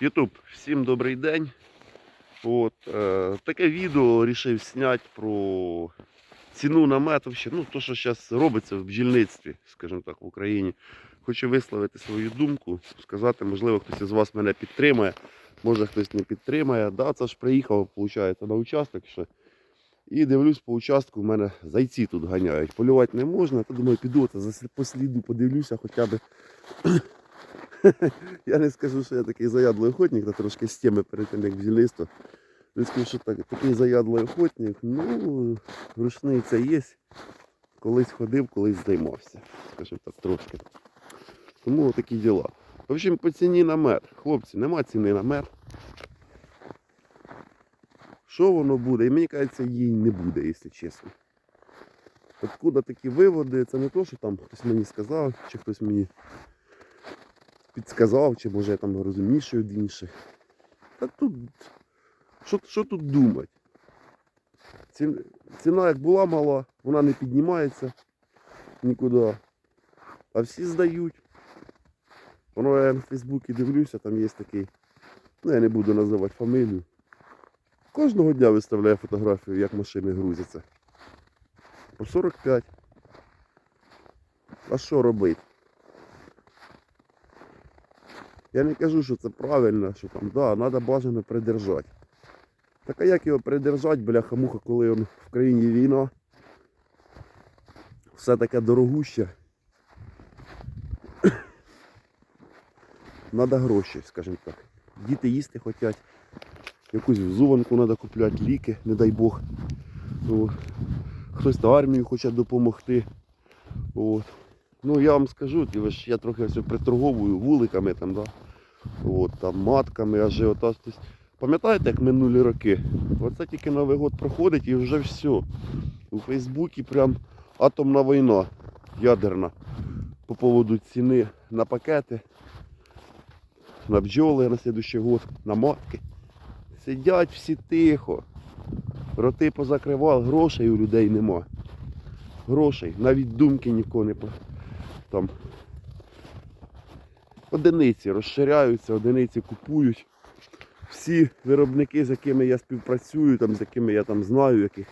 Ютуб, всім добрий день. От, е, таке відео вирішив зняти про ціну на мед, вообще, ну, то, що зараз робиться в бджільництві, скажімо так, в Україні. Хочу висловити свою думку, сказати, можливо, хтось із вас мене підтримає, може хтось не підтримає. Да, це ж приїхав, виходить, на участок ще. І дивлюсь по участку, в мене зайці тут ганяють. Полювати не можна, то думаю, піду за по сліду подивлюся хоча б. Я не скажу, що я такий заядлий охотник, та трошки з теми перед тим, як бджільництво. Не скажу, що так, такий заядлий охотник, ну, рушний це є. Колись ходив, колись займався. Скажімо так, трошки. Тому такі діла. В общем, по ціні на мед. Хлопці, нема ціни на мед. Що воно буде? І мені кажеться, її не буде, якщо чесно. Откуда такі виводи? Це не то, що там хтось мені сказав, чи хтось мені підсказав, чи може я там розумніший від інших. Та тут, що, що тут думати? Ціна, як була мала, вона не піднімається нікуди. А всі здають. Воно я на Фейсбуці дивлюся, там є такий, ну я не буду називати фамілію. Кожного дня виставляє фотографію, як машини грузяться. По 45. А що робити? Я не кажу, що це правильно, що там, да, треба бажано придержати. Так а як його придержати, бляха-муха, коли он в країні війна? Все таке дорогуще. Надо гроші, скажімо так. Діти їсти хочуть. Якусь взуванку треба купляти, ліки, не дай Бог. О, Хтось на армію хоче допомогти. От. Ну я вам скажу, я трохи все приторговую вуликами там, да? От, там, матками, ажіотаж. Пам'ятаєте, як минулі роки? Оце тільки Новий год проходить і вже все. У Фейсбуці прям атомна війна ядерна по поводу ціни на пакети, на бджоли на слідущий год, на матки. Сидять всі тихо. Роти позакривали, грошей у людей нема. Грошей, навіть думки нікого не там. Одиниці розширяються, одиниці купують. Всі виробники, з якими я співпрацюю, там, з якими я там знаю, яких.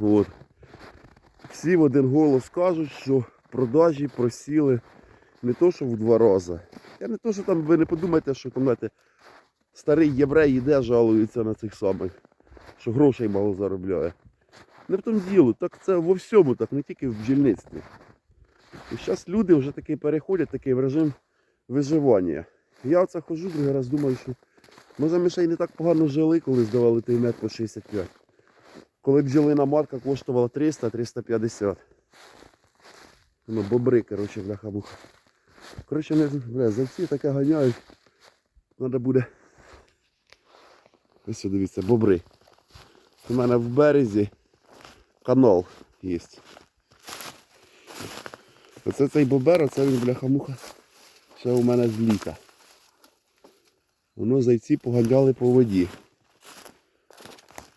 От. Всі в один голос кажуть, що продажі просіли не то, що в два рази. Я не то, що там ви не подумайте, що там знаєте, старий єврей іде, жалується на цих самих, що грошей мало заробляє. Не в тому діло, так це во всьому, так, не тільки в бджільництві. І зараз люди вже таки переходять такий в режим виживання. Я оце хожу другий раз думаю, що може ми ще й не так погано жили, коли здавали той мед по 65. Коли бджолина матка коштувала 300-350. Ну, бобри, коротше, бляха-муха. Коротше, не, бля, зайці таке ганяють. Треба буде. Ось дивіться, бобри. У мене в березі канал є. Оце цей бобер, оце він бляха-муха. Ще у мене з літа. Воно зайці поганяли по воді.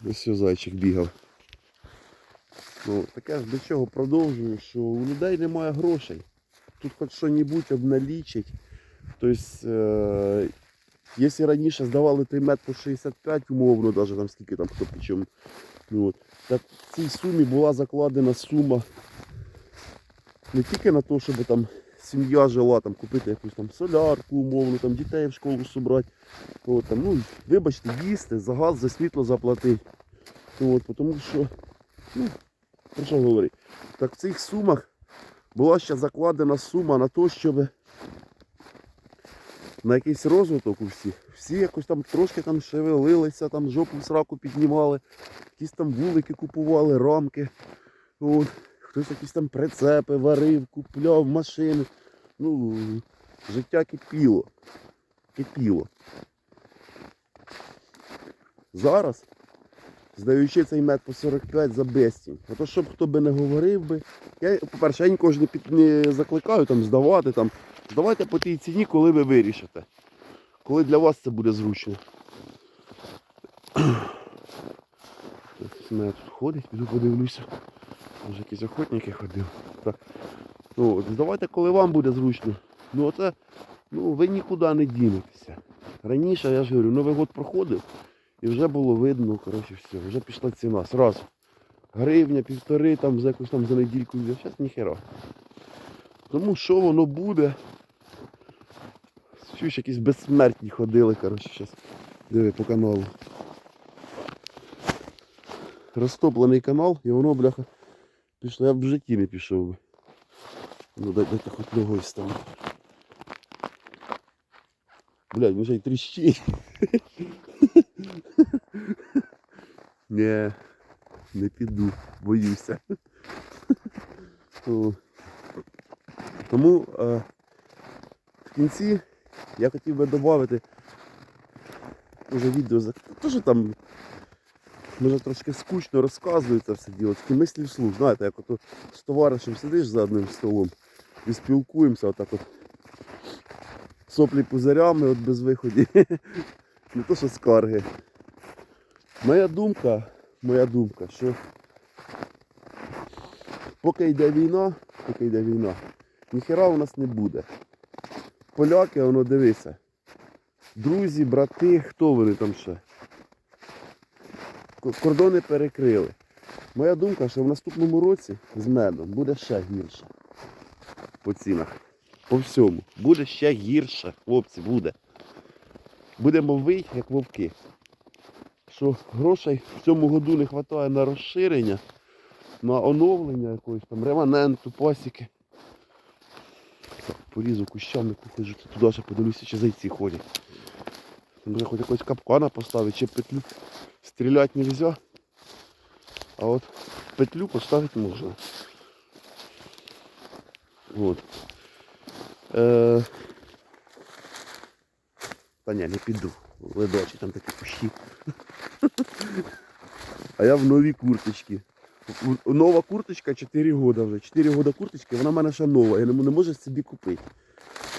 Ось що зайчик бігав. Ну, таке ж до чого продовжую, що у людей немає грошей. Тут хоч що-небудь обналічить. Тобто, е, якщо раніше здавали той мед по 65, умовно, навіть там скільки там хто причому. Ну, от, так в цій сумі була закладена сума не тільки на те, щоб там сім'я жила, там, купити якусь там солярку, умовно, там, дітей в школу собрати. От, там, ну, вибачте, їсти, за газ, за світло заплатити. От, тому що, ну, про що говорити? Так в цих сумах була ще закладена сума на те, щоб на якийсь розвиток у всіх. Всі якось там трошки там шевелилися, там жопу в сраку піднімали, якісь там вулики купували, рамки. От. Хтось якісь там прицепи варив, купляв машини. Ну, життя кипіло. Кипіло. Зараз, здаючи цей мед по 45 за безцінь. А то щоб хто би не говорив би. Я, по-перше, я нікого ж не, під, не закликаю там здавати. Там. Здавайте по тій ціні, коли ви вирішите. Коли для вас це буде зручно. Мене тут ходить, піду подивлюся. Може якісь охотники ходив. Так. Ну, от, здавайте, коли вам буде зручно. Ну оце Ну, ви нікуди не дінетеся. Раніше, я ж говорю, Новий год проходив і вже було видно, коротше, все, вже пішла ціна. Сразу. Гривня, півтори, там за якусь там за недільку йде. Зараз ніхера. Тому що воно буде. Чуєш, якісь безсмертні ходили, коротше, зараз. Диви по каналу. Розтоплений канал, і воно, бляха, пішло. Я б в житті не пішов би. Ну дай, дайте хоч ногою стану. Блядь, ще й тріщить. Не, не піду, боюся. Тому е, в кінці я хотів би додати уже відео за те, що там може трошки скучно розказую це все діло. Такі мислі вслух, знаєте, як ото з товаришем сидиш за одним столом і спілкуємося отак от соплі пузирями от без виході. Не то, що скарги. Моя думка, моя думка, що поки йде війна, поки йде війна, ніхера у нас не буде. Поляки, воно дивися. Друзі, брати, хто вони там ще? Кордони перекрили. Моя думка, що в наступному році з медом буде ще гірше. По цінах. По всьому. Буде ще гірше, хлопці, буде. Будемо вийти, як вовки. Що грошей в цьому году не вистачає на розширення, на оновлення якоїсь там реманенту, пасіки. Так, порізу кущами походжу, туди ще подивлюся, чи зайці ходять. Може хоч якогось капкана поставити, чи петлю. Стріляти не можна. А от петлю поставити можна. От. Е... Та ні, не піду. Ледачі там такі кущі. А я в новій курточці. Нова курточка 4 роки вже. 4 роки курточки, вона в мене ще нова. Я не, можу собі купити.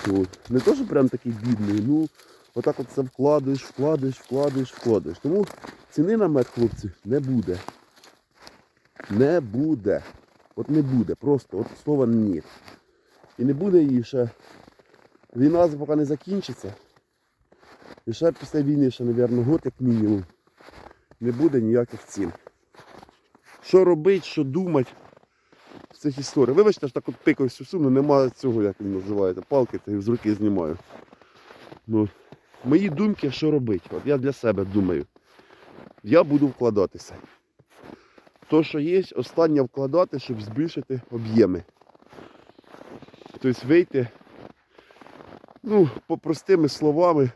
От. Не то, що прям такий бідний, ну отак от це вкладаєш, вкладаєш, вкладаєш, вкладаєш. Тому ціни на мед, хлопці, не буде. Не буде. От не буде. Просто от слова ні. І не буде її ще. Війна поки не закінчиться. І ще після війни, ще, мабуть, год як мінімум. Не буде ніяких цін. Що робити, що думати в цих історіях. Вибачте, ж так от пикаю всю суму, немає цього, як він називається, палки, та з руки знімаю. Ну, мої думки, що робити. От я для себе думаю. Я буду вкладатися. То, що є, останнє вкладати, щоб збільшити об'єми. Тобто вийти, ну, по простими словами,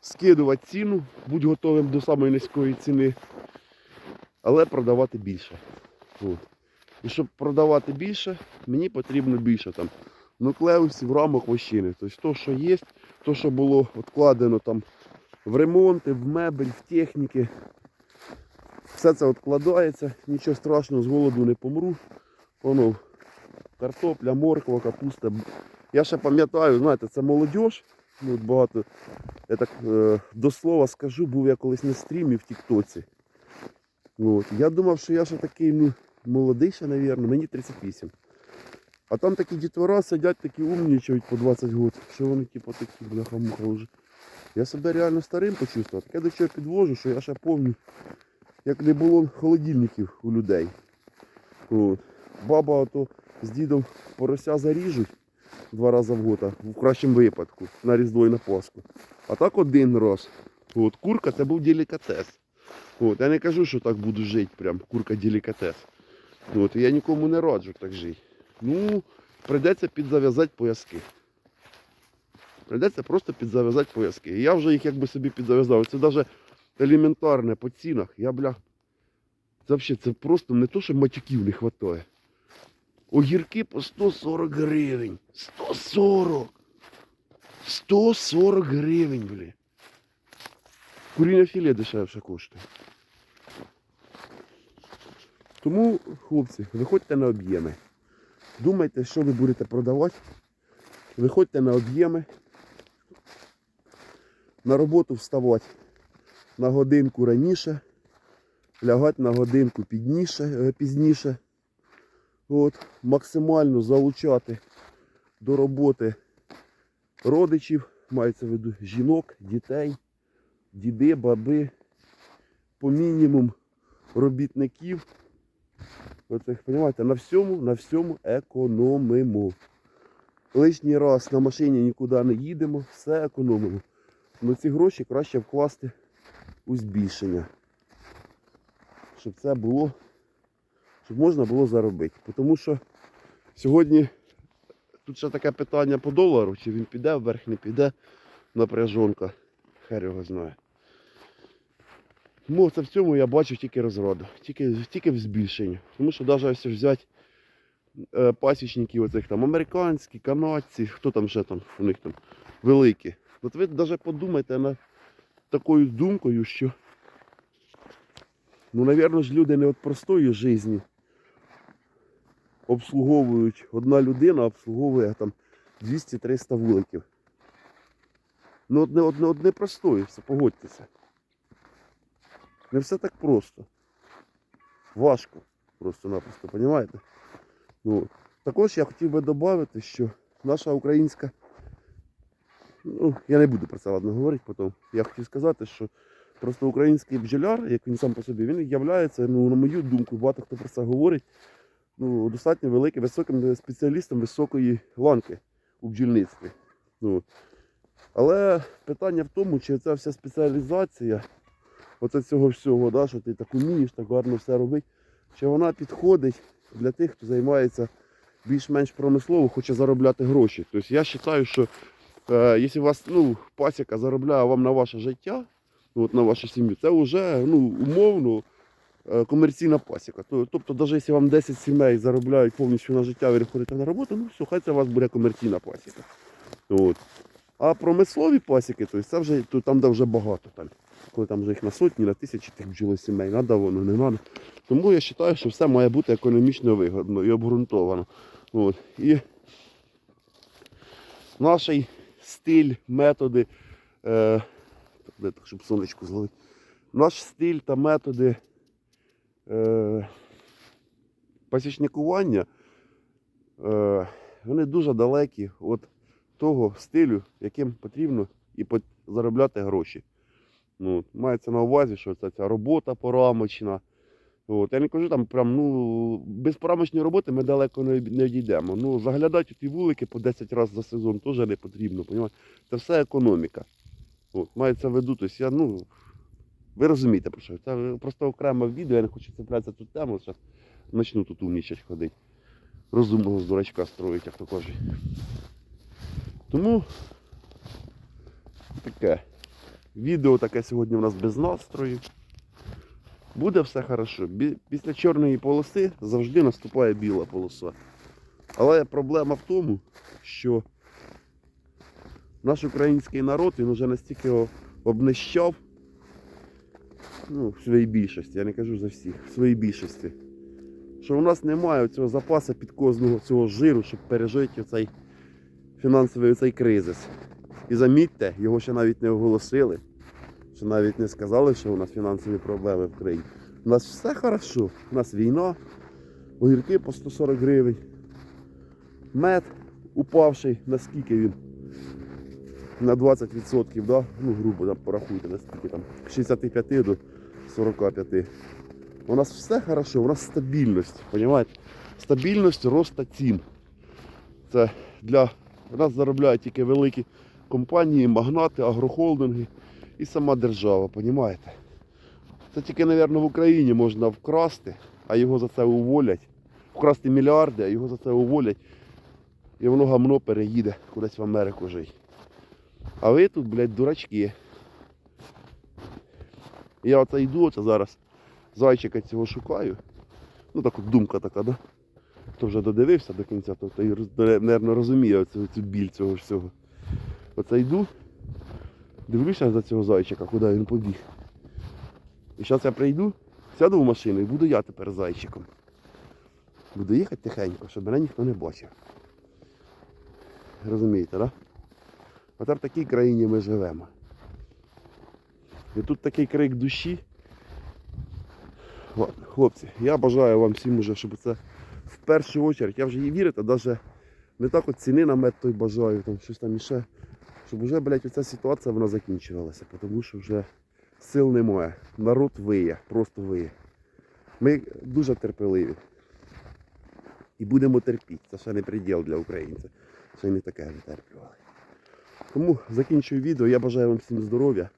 скидувати ціну, будь готовим до самої низької ціни, але продавати більше. От. І щоб продавати більше, мені потрібно більше там нуклеусів, рамок вощини. Тобто то, що є, то, що було відкладено там в ремонти, в мебель, в техніки. Все це відкладається, нічого страшного, з голоду не помру. Воно картопля, морква, капуста. Я ще пам'ятаю, знаєте, це молодь. Ну, багато, я так е, до слова скажу, був я колись на стрімі в Тіктоці. От. Я думав, що я ще такий ну, молодий ще, мабуть, мені 38. А там такі дітвора сидять, такі умнічають по 20 років, що вони типу такі бляха-муха вже. Я себе реально старим почувствував. Так я до чого підвожу, що я ще пам'ятаю, як не було холодильників у людей. От. Баба ото з дідом порося заріжуть два рази в год, в кращому випадку, на Різдво і на Пасху. А так один раз. От, курка це був делікатес. От, я не кажу, що так буду жити, прям курка делікатес. От, я нікому не раджу так жити. Ну, прийдеться підзав'язати пояски. Прийдеться просто підзав'язати пояски. Я вже їх якби собі підзав'язав. Це навіть елементарне по цінах. Я, бля, це взагалі це просто не то, що матюків не вистачає. Огірки по 140 гривень. 140! 140 гривень, блін. Куріння філе дешевше коштує. Тому, хлопці, виходьте на об'єми. Думайте, що ви будете продавати. Виходьте на об'єми. На роботу вставати на годинку раніше, лягати на годинку підніше, е, пізніше. От, максимально залучати до роботи родичів, мається в виду жінок, дітей, діди, баби, по мінімум робітників. Оце, розумієте, на всьому, на всьому економимо. Лишній раз на машині нікуди не їдемо, все економимо. Ну ці гроші краще вкласти у збільшення. Щоб це було, щоб можна було заробити. Тому що сьогодні тут ще таке питання по долару, чи він піде вверх, не піде напряжонка. Хер його знає. Тому це в цьому я бачу тільки розраду, тільки, тільки в збільшенні. Тому що навіть якщо взяти е, пасічників оцих там американські, канадці, хто там ще там у них там великі. От ви навіть подумайте над такою думкою, що ну, навірно ж, люди не від простої житті обслуговують, одна людина обслуговує там 200-300 вуликів. Ну, одне, одне, одне простої, все, погодьтеся. Не все так просто. Важко просто-напросто, розумієте? Ну, також я хотів би додати, що наша українська. Ну, я не буду про це ладно говорити потім. Я хотів сказати, що просто український бджоляр, як він сам по собі, він являється, ну, на мою думку, багато хто про це говорить, ну, достатньо великим, високим спеціалістом високої ланки у бджільництві. Ну, але питання в тому, чи ця вся спеціалізація, оце цього всього, да, що ти так умієш, так гарно все робити, чи вона підходить для тих, хто займається більш-менш промислово, хоче заробляти гроші. Тобто я вважаю, що е, якщо у вас ну, пасіка заробляє вам на ваше життя, ну, от на вашу сім'ю, це вже ну, умовно е, комерційна пасіка. Тобто, навіть якщо вам 10 сімей заробляють повністю на життя, ви не ходите на роботу, ну все, хай це у вас буде комерційна пасіка. От. А промислові пасіки, то це вже то там, де вже багато. Там. Коли там вже їх на сотні, на тисячі тих бджолосімей, надо воно, не треба. Тому я вважаю, що все має бути економічно вигодно і обґрунтовано. От. І наш стиль, методи, е, щоб сонечко зловити, наш стиль та методи е, пасічникування, е, вони дуже далекі від того стилю, яким потрібно і заробляти гроші. Ну, мається на увазі, що це ця робота порамочна. От. Я не кажу там прям, ну, без порамочної роботи ми далеко не, не дійдемо. Ну, заглядати ті вулики по 10 разів за сезон теж не потрібно. Понімаєте? Це все економіка. От. Мається в виду, тобто я, ну, ви розумієте про що. Це просто окреме відео, я не хочу цеплятися тут тему, зараз почну тут умнічать ходити. Розумного з дурачка строїть, як то кажуть. Тому таке. Відео таке сьогодні у нас без настрою. Буде все хорошо. Після чорної полоси завжди наступає біла полоса. Але проблема в тому, що наш український народ він вже настільки обнищав, ну, в своїй більшості, я не кажу за всіх, в своїй більшості, що у нас немає цього запасу підкозного цього жиру, щоб пережити цей фінансовий цей кризис. І замітьте, його ще навіть не оголосили, ще навіть не сказали, що у нас фінансові проблеми в країні. У нас все хорошо. У нас війна, огірки по 140 гривень, мед упавший, наскільки він? На 20%, да? ну грубо там, порахуйте, наскільки там, 65 до 45. У нас все хорошо, у нас стабільність, розумієте? Стабільність росту цін. Це для нас заробляють тільки великі компанії, магнати, агрохолдинги і сама держава, розумієте? Це тільки, мабуть, в Україні можна вкрасти, а його за це уволять. Вкрасти мільярди, а його за це уволять. І воно гамно переїде кудись в Америку жить. А ви тут, блядь, дурачки. Я оце йду, оце зараз зайчика цього шукаю. Ну так от думка така, да? Хто вже додивився до кінця, то, то і мабуть, розуміє оцю, цю біль цього всього. Оце йду, дивлюся за цього зайчика, куди він побіг. І зараз я прийду, сяду в машину і буду я тепер зайчиком. Буду їхати тихенько, щоб мене ніхто не бачив. Розумієте, так? Да? Оце в такій країні ми живемо. І тут такий крик душі. Ладно, хлопці, я бажаю вам всім уже, щоб це в першу чергу, я вже їй вірите, навіть не так от ціни на мед той бажаю, там щось там іще. Щоб вже, блядь, оця ситуація вона закінчувалася, тому що вже сил немає. Народ виє, просто виє. Ми дуже терпеливі. І будемо терпіти. Це ще не приділ для українців. Ще не таке витерпівали. Тому закінчую відео. Я бажаю вам всім здоров'я.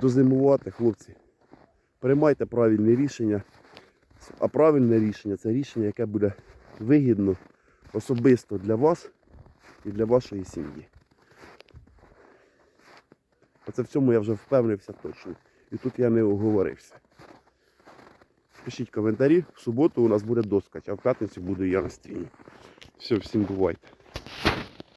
Дозимувати, хлопці. Приймайте правильне рішення. А правильне рішення це рішення, яке буде вигідно особисто для вас і для вашої сім'ї. Оце в цьому я вже впевнився точно. І тут я не оговорився. Пишіть коментарі. В суботу у нас буде доскач, а в п'ятницю буду я на стрімі. Все, всім бувайте.